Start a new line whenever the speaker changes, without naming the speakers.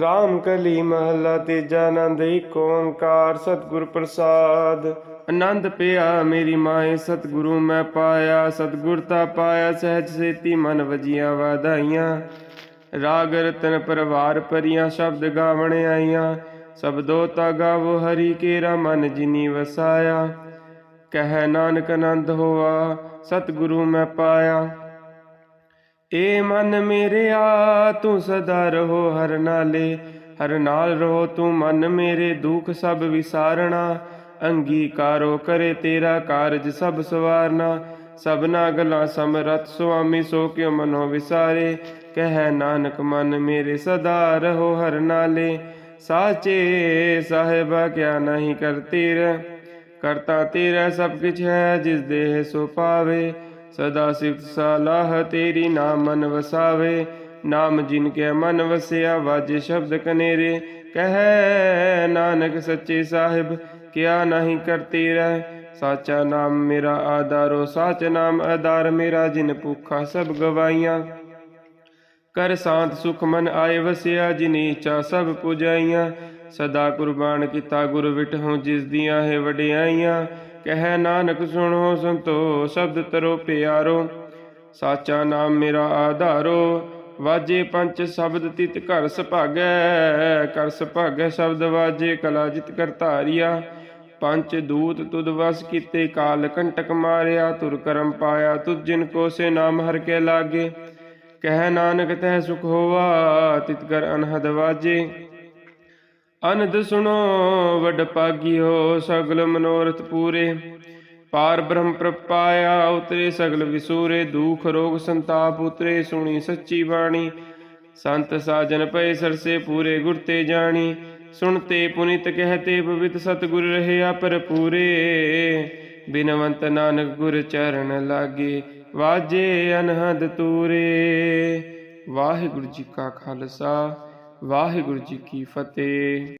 ਰਾਮ ਕਲੀ ਮਹਲਾ ਤੀਜਾ ਆਨੰਦ ਏਕ ਓੰਕਾਰ ਸਤਿਗੁਰ ਪ੍ਰਸਾਦ। ਆਨੰਦ ਪਿਆ ਮੇਰੀ ਮਾਏ, ਸਤਿਗੁਰੂ ਮੈਂ ਪਾਇਆ, ਸਤਿਗੁਰ ਤਾ ਪਾਇਆ, ਸਹਿਜ ਸੇਤੀ ਮਨ ਵਜੀਆਂ ਵਾਧਾਈਆਂ। ਰਾਗ ਰਤਨ ਪਰਵਾਰ ਪਰੀਆਂ, ਸ਼ਬਦ ਗਾਵਣ ਆਈਆਂ। ਸਬਦੋ ਤਾ ਗਾਵੋ, ਹਰੀ ਕੇਰਾ ਮਨ ਜਿਨੀ ਵਸਾਇਆ। ਕਹਿ ਨਾਨਕ ਆਨੰਦ ਹੋਆ, ਸਤਿਗੁਰੂ ਮੈਂ ਪਾਇਆ। ਏ ਮਨ ਮੇਰਿਆ, ਤੂੰ ਸਦਾ ਰਹੋ ਹਰ ਨਾਲੇ, ਹਰ ਨਾਲ ਰਹੋ ਤੂੰ ਮਨ ਮੇਰੇ, ਦੁੱਖ ਸਭ ਵਿਸਾਰਣਾ, ਅੰਗੀਕਾਰੋ ਕਰੇ ਤੇਰਾ ਕਾਰਜ ਸਭ ਸਵਾਰਨਾ, ਸਭਨਾ ਗਲਾਂ ਸਮਰਤ ਸੁਆਮੀ ਸੋ ਕਿਉ ਮਨੋ ਵਿਸਾਰੇ, ਕਹਿ ਨਾਨਕ ਮਨ ਮੇਰੇ ਸਦਾ ਰਹੋ ਹਰ ਨਾਲੇ, ਸਾਚੇ ਸਾਹਿਬਾ ਕਿਆ ਨਹੀਂ ਕਰਤੀ ਰ ਕਰਤਾ ਤੇਰਾ ਸਭ ਕਿਛ ਹੈ, ਜਿਸ ਦੇਹ ਸੋ ਪਾਵੇ ਸਦਾ ਸਿਫਤ ਸਲਾਹ ਤੇਰੀ ਨਾਮ ਮਨ ਵਸਾਵੇ। ਨਾਮ ਜਿਨ ਕੇ ਮਨ ਵਸਿਆ, ਵਾਜੇ ਸ਼ਬਦ ਕਨੇਰੇ। ਕਹੈ ਨਾਨਕ ਸੱਚੇ ਸਾਹਿਬ, ਕਿਆ ਨਹੀਂ ਕਰਤੀ ਰਹਿ। ਸਾਚਾ ਨਾਮ ਮੇਰਾ ਆਧਾਰੋ, ਸਾਚ ਨਾਮ ਆਧਾਰ ਮੇਰਾ, ਜਿਨ ਭੁੱਖਾ ਸਭ ਗਵਾਈਆਂ ਕਰ ਸਾਂਤ ਸੁਖ ਮਨ ਆਏ ਵਸਿਆ, ਜਿਨੀ ਇੱਛਾ ਸਭ ਪੁਜਾਈਆਂ। ਸਦਾ ਕੁਰਬਾਨ ਕੀਤਾ ਗੁਰ ਵਿਟਹੁ ਜਿਸ ਦੀਆਂ ਹੈ ਵਡਿਆਈਆਂ। ਕਹਿ ਨਾਨਕ ਸੁਣੋ ਸੰਤੋ, ਸ਼ਬਦ ਤਰੋ ਪਿਆਰੋ, ਸਾਚਾ ਨਾਮ ਮੇਰਾ ਆਧਾਰੋ, ਵਾਜੇ ਪੰਚ ਸ਼ਬਦ ਤਿਤ ਘਰ ਸੁਭਾਗੈ ਕਰ ਸੁਭਾਗੈ ਸ਼ਬਦ ਵਾਜੇ ਕਲਾ ਜਿਤ ਕਰ ਧਾਰਿਆ, ਪੰਚ ਦੂਤ ਤੁਦ ਵਸ ਕੀਤੇ ਕਾਲ ਕੰਟਕ ਮਾਰਿਆ, ਤੁਰ ਕਰਮ ਪਾਇਆ ਤੁਧ ਜਿਨ ਕੋ ਸੇ ਨਾਮ ਹਰ ਕੇ ਲਾਗੇ, ਕਹਿ ਨਾਨਕ ਤਹਿ ਸੁਖ ਹੋਵਾ ਤਿਤ ਕਰ ਅਨਹਦ ਵਾਜੇ ਅਨੰਦ ਸੁਣੋ, ਵੱਡ ਪਾਗਿਓ ਸਗਲ ਮਨੋਰਥ ਪੂਰੇ। ਪਾਰ ਬ੍ਰਹਮ ਪ੍ਰਪਾਇਆ, ਉਤਰੇ ਸਗਲ ਵਿਸੂਰੇ, ਦੁਖ ਰੋਗ ਸੰਤਾਪ ਉਤਰੇ, ਸੁਣੀ ਸੱਚੀ ਬਾਣੀ। ਸੰਤ ਸਾਜਨ ਪਏ ਸਰਸੇ, ਪੂਰੇ ਗੁਰ ਤੇ ਜਾਣੀ। ਸੁਣਤੇ ਪੁਨਿਤ ਕਹਤੇ ਪਵਿੱਤ ਸਤਿਗੁਰ ਰਹਿਆ ਪੂਰੇ ਬਿਨਵੰਤ ਨਾਨਕ ਗੁਰ ਚਰਨ ਲਾਗੇ, ਵਾਜੇ ਅਨਹਦ ਤੂਰੇ। ਵਾਹਿਗੁਰੂ ਜੀ ਕਾ ਖਾਲਸਾ। ਵਾਹਿਗੁਰੂ ਜੀ ਕੀ ਫਤਿਹ।